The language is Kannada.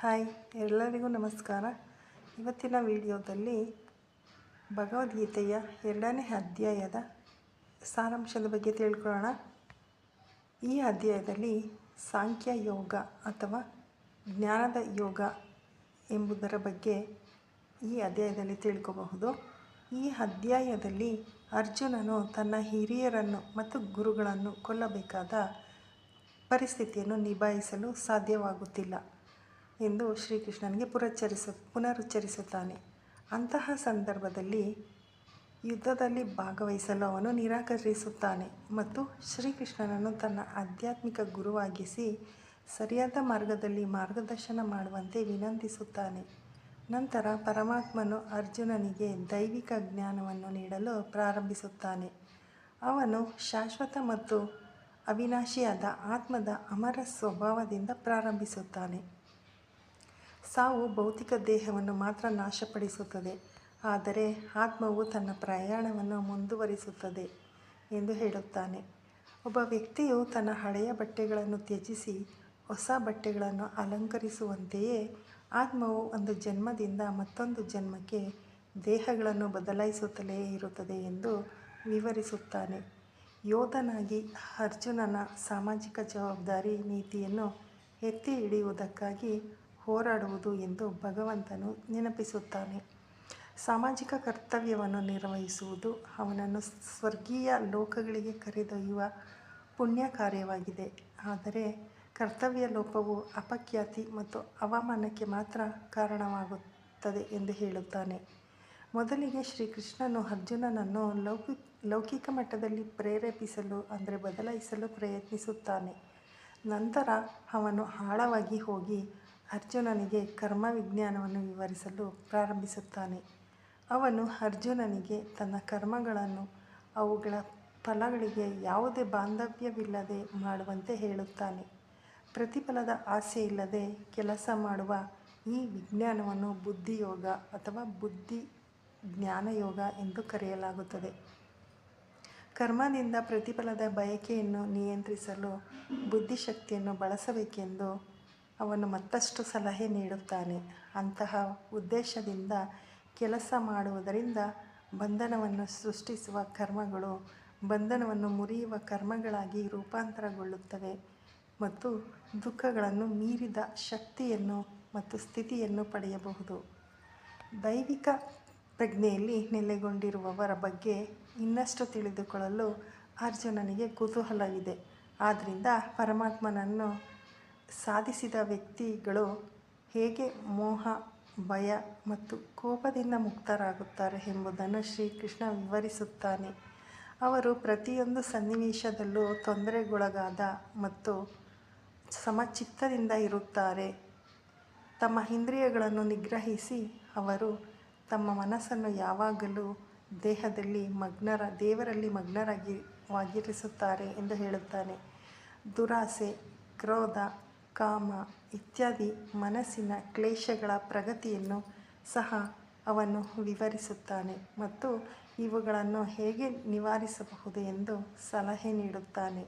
ಹಾಯ್, ಎಲ್ಲರಿಗೂ ನಮಸ್ಕಾರ. ಇವತ್ತಿನ ವಿಡಿಯೋದಲ್ಲಿ ಭಗವದ್ಗೀತೆಯ ಎರಡನೇ ಅಧ್ಯಾಯದ ಸಾರಾಂಶದ ಬಗ್ಗೆ ತಿಳ್ಕೊಳ್ಳೋಣ. ಈ ಅಧ್ಯಾಯದಲ್ಲಿ ಸಾಂಖ್ಯ ಯೋಗ ಅಥವಾ ಜ್ಞಾನದ ಯೋಗ ಎಂಬುದರ ಬಗ್ಗೆ ಈ ಅಧ್ಯಾಯದಲ್ಲಿ ತಿಳ್ಕೋಬಹುದು. ಈ ಅಧ್ಯಾಯದಲ್ಲಿ ಅರ್ಜುನನು ತನ್ನ ಹಿರಿಯರನ್ನು ಮತ್ತು ಗುರುಗಳನ್ನು ಕೊಲ್ಲಬೇಕಾದ ಪರಿಸ್ಥಿತಿಯನ್ನು ನಿಭಾಯಿಸಲು ಸಾಧ್ಯವಾಗುತ್ತಿಲ್ಲ. ಎಂದು ಶ್ರೀಕೃಷ್ಣನಿಗೆ ಪುರಚ್ಚರಿಸ, ಪುನರುಚ್ಚರಿಸುತ್ತಾನೆ. ಅಂತಹ ಸಂದರ್ಭದಲ್ಲಿ ಯುದ್ಧದಲ್ಲಿ ಭಾಗವಹಿಸಲು ಅವನು ನಿರಾಕರಿಸುತ್ತಾನೆ ಮತ್ತು ಶ್ರೀಕೃಷ್ಣನನ್ನು ತನ್ನ ಆಧ್ಯಾತ್ಮಿಕ ಗುರುವಾಗಿಸಿ ಸರಿಯಾದ ಮಾರ್ಗದಲ್ಲಿ ಮಾರ್ಗದರ್ಶನ ಮಾಡುವಂತೆ ವಿನಂತಿಸುತ್ತಾನೆ. ನಂತರ ಪರಮಾತ್ಮನು ಅರ್ಜುನನಿಗೆ ದೈವಿಕ ಜ್ಞಾನವನ್ನು ನೀಡಲು ಪ್ರಾರಂಭಿಸುತ್ತಾನೆ. ಅವನು ಶಾಶ್ವತ ಮತ್ತು ಅವಿನಾಶಿಯಾದ ಆತ್ಮದ ಅಮರ ಸ್ವಭಾವದಿಂದ ಪ್ರಾರಂಭಿಸುತ್ತಾನೆ. ಸಾವು ಭೌತಿಕ ದೇಹವನ್ನು ಮಾತ್ರ ನಾಶಪಡಿಸುತ್ತದೆ, ಆದರೆ ಆತ್ಮವು ತನ್ನ ಪ್ರಯಾಣವನ್ನು ಮುಂದುವರಿಸುತ್ತದೆ ಎಂದು ಹೇಳುತ್ತಾನೆ. ಒಬ್ಬ ವ್ಯಕ್ತಿಯು ತನ್ನ ಹಳೆಯ ಬಟ್ಟೆಗಳನ್ನು ತ್ಯಜಿಸಿ ಹೊಸ ಬಟ್ಟೆಗಳನ್ನು ಅಲಂಕರಿಸುವಂತೆಯೇ ಆತ್ಮವು ಒಂದು ಜನ್ಮದಿಂದ ಮತ್ತೊಂದು ಜನ್ಮಕ್ಕೆ ದೇಹಗಳನ್ನು ಬದಲಾಯಿಸುತ್ತಲೇ ಇರುತ್ತದೆ ಎಂದು ವಿವರಿಸುತ್ತಾನೆ. ಯೋಧನಾಗಿ ಅರ್ಜುನನ ಸಾಮಾಜಿಕ ಜವಾಬ್ದಾರಿ ನೀತಿಯನ್ನು ಎತ್ತಿ ಹಿಡಿಯುವುದಕ್ಕಾಗಿ ಹೋರಾಡುವುದು ಎಂದು ಭಗವಂತನು ನೆನಪಿಸುತ್ತಾನೆ. ಸಾಮಾಜಿಕ ಕರ್ತವ್ಯವನ್ನು ನಿರ್ವಹಿಸುವುದು ಅವನನ್ನು ಸ್ವರ್ಗೀಯ ಲೋಕಗಳಿಗೆ ಕರೆದೊಯ್ಯುವ ಪುಣ್ಯ ಕಾರ್ಯವಾಗಿದೆ. ಆದರೆ ಕರ್ತವ್ಯ ಲೋಪವು ಅಪಖ್ಯಾತಿ ಮತ್ತು ಅವಮಾನಕ್ಕೆ ಮಾತ್ರ ಕಾರಣವಾಗುತ್ತದೆ ಎಂದು ಹೇಳುತ್ತಾನೆ. ಮೊದಲಿಗೆ ಶ್ರೀಕೃಷ್ಣನು ಅರ್ಜುನನನ್ನು ಲೌಕಿ, ಲೌಕಿಕ ಮಟ್ಟದಲ್ಲಿ ಪ್ರೇರೇಪಿಸಲು ಅಂದರೆ ಬದಲಾಯಿಸಲು ಪ್ರಯತ್ನಿಸುತ್ತಾನೆ. ನಂತರ ಅವನು ಆಳವಾಗಿ ಹೋಗಿ ಅರ್ಜುನನಿಗೆ ಕರ್ಮ ವಿಜ್ಞಾನವನ್ನು ವಿವರಿಸಲು ಪ್ರಾರಂಭಿಸುತ್ತಾನೆ. ಅವನು ಅರ್ಜುನನಿಗೆ ತನ್ನ ಕರ್ಮಗಳನ್ನು, ಅವುಗಳ ಫಲಗಳಿಗೆ ಯಾವುದೇ ಬಾಂಧವ್ಯವಿಲ್ಲದೆ ಮಾಡುವಂತೆ ಹೇಳುತ್ತಾನೆ. ಪ್ರತಿಫಲದ ಆಸೆ ಇಲ್ಲದೆ ಕೆಲಸ ಮಾಡುವ ಈ ವಿಜ್ಞಾನವನ್ನು ಬುದ್ಧಿಯೋಗ ಅಥವಾ ಬುದ್ಧಿ ಜ್ಞಾನಯೋಗ ಎಂದು ಕರೆಯಲಾಗುತ್ತದೆ. ಕರ್ಮದಿಂದ ಪ್ರತಿಫಲದ ಬಯಕೆಯನ್ನು ನಿಯಂತ್ರಿಸಲು ಬುದ್ಧಿಶಕ್ತಿಯನ್ನು ಬಳಸಬೇಕೆಂದು ಅವನು ಮತ್ತಷ್ಟು ಸಲಹೆ ನೀಡುತ್ತಾನೆ. ಅಂತಹ ಉದ್ದೇಶದಿಂದ ಕೆಲಸ ಮಾಡುವುದರಿಂದ ಬಂಧನವನ್ನು ಸೃಷ್ಟಿಸುವ ಕರ್ಮಗಳು ಬಂಧನವನ್ನು ಮುರಿಯುವ ಕರ್ಮಗಳಾಗಿ ರೂಪಾಂತರಗೊಳ್ಳುತ್ತವೆ ಮತ್ತು ದುಃಖಗಳನ್ನು ಮೀರಿದ ಶಕ್ತಿಯನ್ನು ಮತ್ತು ಸ್ಥಿತಿಯನ್ನು ಪಡೆಯಬಹುದು. ದೈವಿಕ ಪ್ರಜ್ಞೆಯಲ್ಲಿ ನೆಲೆಗೊಂಡಿರುವವರ ಬಗ್ಗೆ ಇನ್ನಷ್ಟು ತಿಳಿದುಕೊಳ್ಳಲು ಅರ್ಜುನನಿಗೆ ಕುತೂಹಲವಿದೆ. ಆದ್ದರಿಂದ ಪರಮಾತ್ಮನನ್ನು ಸಾಧಿಸಿದ ವ್ಯಕ್ತಿಗಳು ಹೇಗೆ ಮೋಹ, ಭಯ ಮತ್ತು ಕೋಪದಿಂದ ಮುಕ್ತರಾಗುತ್ತಾರೆ ಎಂಬುದನ್ನು ಶ್ರೀಕೃಷ್ಣ ವಿವರಿಸುತ್ತಾನೆ. ಅವರು ಪ್ರತಿಯೊಂದು ಸನ್ನಿವೇಶದಲ್ಲೂ ತೊಂದರೆಗೊಳಗಾದ ಮತ್ತು ಸಮಚಿತ್ತದಿಂದ ಇರುತ್ತಾರೆ. ತಮ್ಮ ಇಂದ್ರಿಯಗಳನ್ನು ನಿಗ್ರಹಿಸಿ ಅವರು ತಮ್ಮ ಮನಸ್ಸನ್ನು ಯಾವಾಗಲೂ ದೇಹದಲ್ಲಿ ಮಗ್ನರ, ದೇವರಲ್ಲಿ ಮಗ್ನರಾಗಿ, ವಾಗಿರಿಸುತ್ತಾರೆ ಎಂದು ಹೇಳುತ್ತಾನೆ. ದುರಾಸೆ, ಕ್ರೋಧ ಕಾಮ ಇತ್ಯಾದಿ ಮನಸ್ಸಿನ ಕ್ಲೇಶಗಳ ಪ್ರಗತಿಯನ್ನು ಸಹ ಅವನು ವಿವರಿಸುತ್ತಾನೆ ಮತ್ತು ಇವುಗಳನ್ನು ಹೇಗೆ ನಿವಾರಿಸಬಹುದು ಎಂದು ಸಲಹೆ ನೀಡುತ್ತಾನೆ.